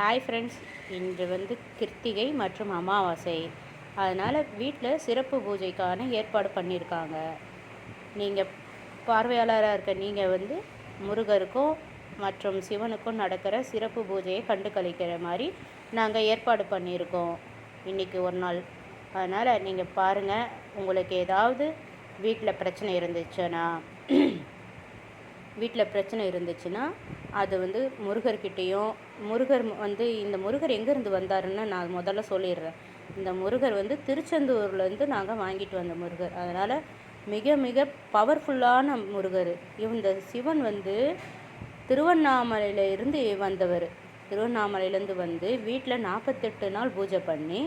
Hi friends இன்று வந்து கிருத்திகை மற்றும் அமாவாசை. அதனால் வீட்டில் சிறப்பு பூஜைக்கான ஏற்பாடு பண்ணியிருக்காங்க நீங்கள் பார்வையாளராக இருக்க நீங்கள் வந்து முருகருக்கும் மற்றும் சிவனுக்கும் நடக்கிற சிறப்பு பூஜையை கண்டு கழிக்கிற மாதிரி நாங்கள் ஏற்பாடு பண்ணியிருக்கோம் இன்றைக்கி ஒரு நாள். அதனால் நீங்கள் பாருங்கள் உங்களுக்கு ஏதாவது வீட்டில் பிரச்சனை இருந்துச்சுன்னா வீட்டில் பிரச்சனை இருந்துச்சுன்னா அது வந்து முருகர்கிட்டேயும் முருகர் வந்து இந்த முருகர் எங்கேருந்து வந்தாருன்னு நான் முதல்ல சொல்லிடுறேன். இந்த முருகர் வந்து திருச்செந்தூர்லேருந்து நாங்கள் வாங்கிட்டு வந்த முருகர். அதனால் மிக மிக பவர்ஃபுல்லான முருகர். இந்த சிவன் வந்து திருவண்ணாமலையில் இருந்து வந்தவர். திருவண்ணாமலையிலேருந்து வந்து வீட்டில் நாற்பத்தெட்டு நாள் பூஜை பண்ணி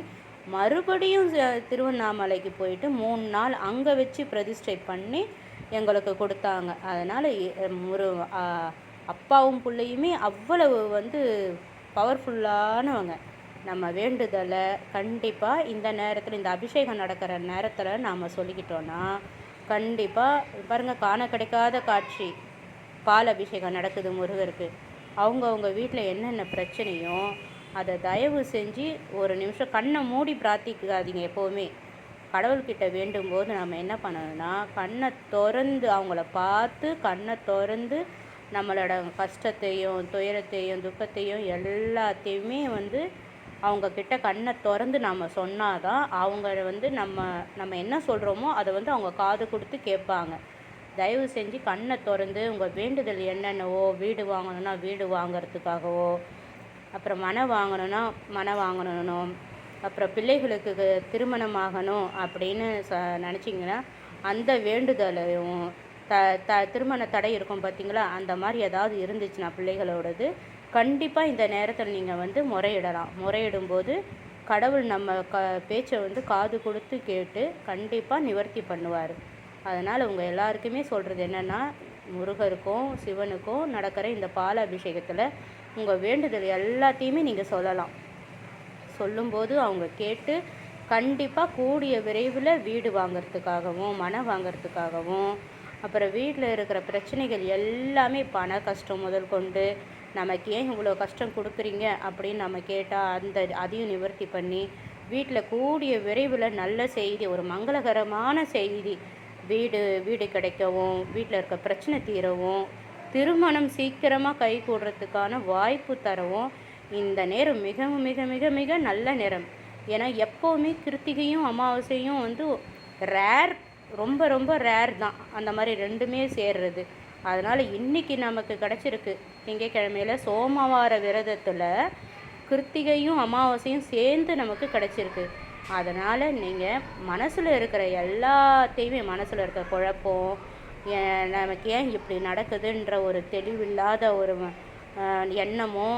மறுபடியும் திருவண்ணாமலைக்கு போயிட்டு மூணு நாள் அங்கே வச்சு பிரதிஷ்டை பண்ணி எங்களுக்கு கொடுத்தாங்க. அதனால் முரு அப்பாவும் பிள்ளையுமே அவ்வளவு வந்து பவர்ஃபுல்லானவங்க நம்ம வேண்டுதலை கண்டிப்பாக இந்த நேரத்தில் இந்த அபிஷேகம் நடக்கிற நேரத்தில் நாம் சொல்லிக்கிட்டோன்னா கண்டிப்பாக பாருங்கள் காண கிடைக்காத காட்சி பால் அபிஷேகம் நடக்குது முருகருக்கு. அவங்கவுங்க வீட்டில் என்னென்ன பிரச்சனையோ அதை தயவு செஞ்சு ஒரு நிமிஷம் கண்ணை மூடி பிரார்த்திக்காதீங்க எப்போவுமே. கடவுள்கிட்ட வேண்டும் போது நம்ம என்ன பண்ணணும்னா கண்ணை திறந்து அவங்கள பார்த்து கண்ணை திறந்து நம்மளோட கஷ்டத்தையும் துயரத்தையும் துக்கத்தையும் எல்லாத்தையுமே வந்து அவங்க கிட்ட கண்ணை திறந்து நம்ம சொன்னாதான் அவங்க வந்து நம்ம நம்ம என்ன சொல்கிறோமோ அதை வந்து அவங்க காது கொடுத்து கேட்பாங்க. தயவு செஞ்சு கண்ணை திறந்து உங்கள் வேண்டுதல் என்னென்னவோ வீடு வாங்கணும்னா வீடு வாங்குறதுக்காகவோ அப்புறம் மனை வாங்கணும்னா மனை வாங்கணும் அப்புறம் பிள்ளைகளுக்கு திருமணம் ஆகணும் அப்படின்னு ச நினச்சிங்கன்னா அந்த வேண்டுதலையும் த த திருமண தடை இருக்கும் பார்த்தீங்களா அந்த மாதிரி ஏதாவது இருந்துச்சுன்னா பிள்ளைகளோடது கண்டிப்பாக இந்த நேரத்தில் நீங்கள் வந்து முறையிடலாம். முறையிடும்போது கடவுள் நம்ம க பேச்சை வந்து காது கொடுத்து கேட்டு கண்டிப்பாக நிவர்த்தி பண்ணுவார். அதனால் உங்கள் எல்லாருக்குமே சொல்கிறது என்னென்னா முருகருக்கும் சிவனுக்கும் நடக்கிற இந்த பால அபிஷேகத்தில் உங்கள் வேண்டுதல் எல்லாத்தையுமே நீங்கள் சொல்லலாம். சொல்லும்போது அவங்க கேட்டு கண்டிப்பாக கூடிய விரைவில் வீடு வாங்கிறதுக்காகவும் மனை வாங்கிறதுக்காகவும் அப்புறம் வீட்டில் இருக்கிற பிரச்சனைகள் எல்லாமே பண கஷ்டம் முதல் கொண்டு நமக்கு ஏன் இவ்வளோ கஷ்டம் கொடுக்குறீங்க? அப்படின்னு நம்ம கேட்டால் அந்த அதையும் நிவர்த்தி பண்ணி வீட்டில் கூடிய விரைவில் நல்ல செய்தி ஒரு மங்களகரமான செய்தி. வீடு வீடு கிடைக்கவும் வீட்டில் இருக்க பிரச்சனை தீரவும் திருமணம் சீக்கிரமாக கை கூடுறதுக்கான வாய்ப்பு தரவும் இந்த நேரம் மிக மிக மிக மிக நல்ல நேரம். ஏன்னா எப்போவுமே கிருத்திகையும் அமாவாசையும் வந்து ரேர் ரொம்ப ரொம்ப ரேர் தான். அந்த மாதிரி ரெண்டுமே சேர்றது. அதனால் இன்னைக்கு நமக்கு கிடச்சிருக்கு. திங்கக்கிழமையில சோமவார விரதத்தில் கிருத்திகையும் அமாவாசையும் சேர்ந்து நமக்கு கிடச்சிருக்கு. அதனால் நீங்கள் மனசில் இருக்கிற எல்லாத்தையுமே மனசில் இருக்கிற குழப்பம் நமக்கு ஏன் இப்படி நடக்குதுன்ற ஒரு தெளிவில்லாத ஒரு எண்ணமோ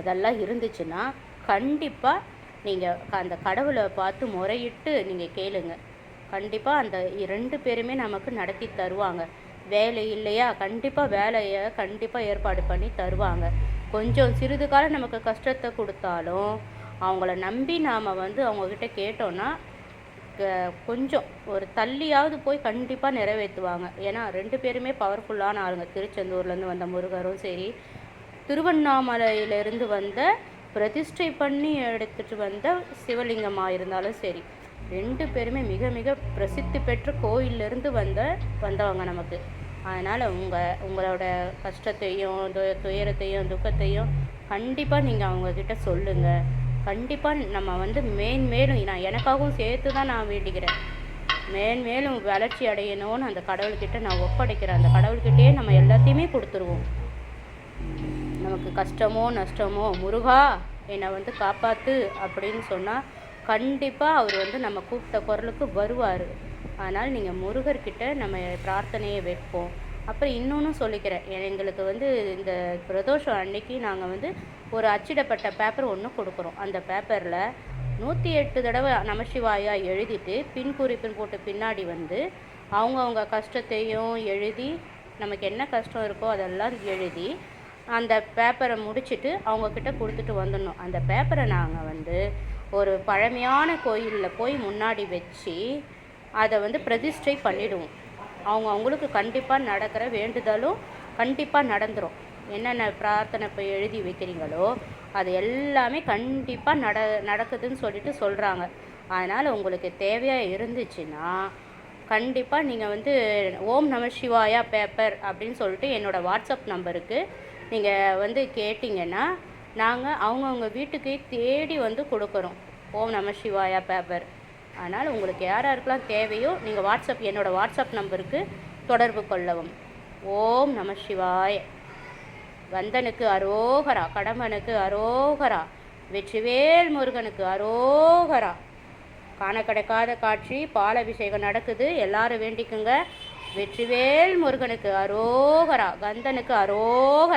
அதெல்லாம் இருந்துச்சுன்னா கண்டிப்பாக நீங்கள் அந்த கடவுளை பார்த்து முறையிட்டு நீங்கள் கேளுங்கள் கண்டிப்பாக அந்த ரெண்டு பேருமே நமக்கு நடத்தி தருவாங்க. வேலை இல்லையா கண்டிப்பாக வேலையை கண்டிப்பாக ஏற்பாடு பண்ணி தருவாங்க. கொஞ்சம் சிறிது காலம் நமக்கு கஷ்டத்தை கொடுத்தாலும் அவங்கள நம்பி நாம் வந்து அவங்கக்கிட்ட கேட்டோன்னா கொஞ்சம் ஒரு தள்ளியாவது போய் கண்டிப்பாக நிறைவேற்றுவாங்க. ஏன்னா ரெண்டு பேருமே பவர்ஃபுல்லான ஆளுங்க. திருச்செந்தூர்லேருந்து வந்த முருகரும் சரி திருவண்ணாமலையிலிருந்து வந்த பிரதிஷ்டை பண்ணி எடுத்துகிட்டு வந்த சிவலிங்கமாக இருந்தாலும் சரி ரெண்டு பேருமே மிக மிக பிரசித்தி பெற்ற கோயிலிருந்து வந்த வந்தவங்க நமக்கு. அதனால் உங்கள் உங்களோட கஷ்டத்தையும் து- துயரத்தையும் துக்கத்தையும் கண்டிப்பாக நீங்கள் அவங்கக்கிட்ட சொல்லுங்கள் கண்டிப்பாக நம்ம வந்து மேன்மேலும் நான் எனக்காகவும் சேர்த்து தான் நான் வேண்டிக்கிறேன். மேன்மேலும் வளர்ச்சி அடையணும்னு அந்த கடவுள்கிட்ட நான் ஒப்படைக்கிறேன். அந்த கடவுள்கிட்டயே நம்ம எல்லாத்தையுமே கொடுத்துருவோம். நமக்கு கஷ்டமோ நஷ்டமோ முருகா என்னை வந்து காப்பாற்று அப்படின்னு சொன்னால் கண்டிப்பாக அவர் வந்து நம்ம கூப்பிட்ட குரலுக்கு வருவார். அதனால் நீங்கள் முருகர்கிட்ட நம்ம பிரார்த்தனையை வைப்போம். அப்புறம் இன்னொன்று சொல்லிக்கிறேன். எங்களுக்கு வந்து இந்த பிரதோஷம் அன்னைக்கு நாங்கள் வந்து ஒரு அச்சிடப்பட்ட பேப்பர் ஒன்று கொடுக்குறோம். அந்த பேப்பரில் நூற்றி எட்டு தடவை நமசிவாயா எழுதிட்டு பின் குறிப்பின் போட்டு பின்னாடி வந்து அவங்கவுங்க கஷ்டத்தையும் எழுதி நமக்கு என்ன கஷ்டம் இருக்கோ அதெல்லாம் எழுதி அந்த பேப்பரை முடிச்சிட்டு அவங்கக்கிட்ட கொடுத்துட்டு வந்துடணும். அந்த பேப்பரை நாங்கள் வந்து ஒரு பழமையான கோயிலில் போய் முன்னாடி வச்சு அதை வந்து பிரதிஷ்டை பண்ணிடுவோம். அவங்க அவங்களுக்கு கண்டிப்பாக நடக்கிற வேண்டுதலும் கண்டிப்பாக நடந்துடும் என்னென்ன பிரார்த்தனை இப்போ எழுதி வைக்கிறீங்களோ அது எல்லாமே கண்டிப்பாக நட நடக்குதுன்னு சொல்லிட்டு சொல்கிறாங்க அதனால் உங்களுக்கு தேவையாக இருந்துச்சுன்னா கண்டிப்பாக நீங்கள் வந்து ஓம் நம சிவாயா பேப்பர் அப்படின்னு சொல்லிட்டு என்னோடய வாட்ஸ்அப் நம்பருக்கு நீங்கள் வந்து கேட்டிங்கன்னா நாங்கள் அவங்கவுங்க வீட்டுக்கு தேடி வந்து கொடுக்குறோம். ஓம் நம சிவாயா பேப்பர் ஆனால் உங்களுக்கு யார் யாருக்கெல்லாம் தேவையோ நீங்கள் வாட்ஸ்அப் என்னோடய வாட்ஸ்அப் நம்பருக்கு தொடர்பு கொள்ளவும். ஓம் நம சிவாய. வந்தனுக்கு அரோகரா கடம்பனுக்கு அரோகரா வெற்றிவேல் முருகனுக்கு அரோகரா. காண கிடைக்காத காட்சி பாலபிஷேகம் நடக்குது. எல்லாரும் வேண்டிக்குங்க. வெற்றிவேல் முருகனுக்கு அரோகரா கந்தனுக்கு அரோகரா.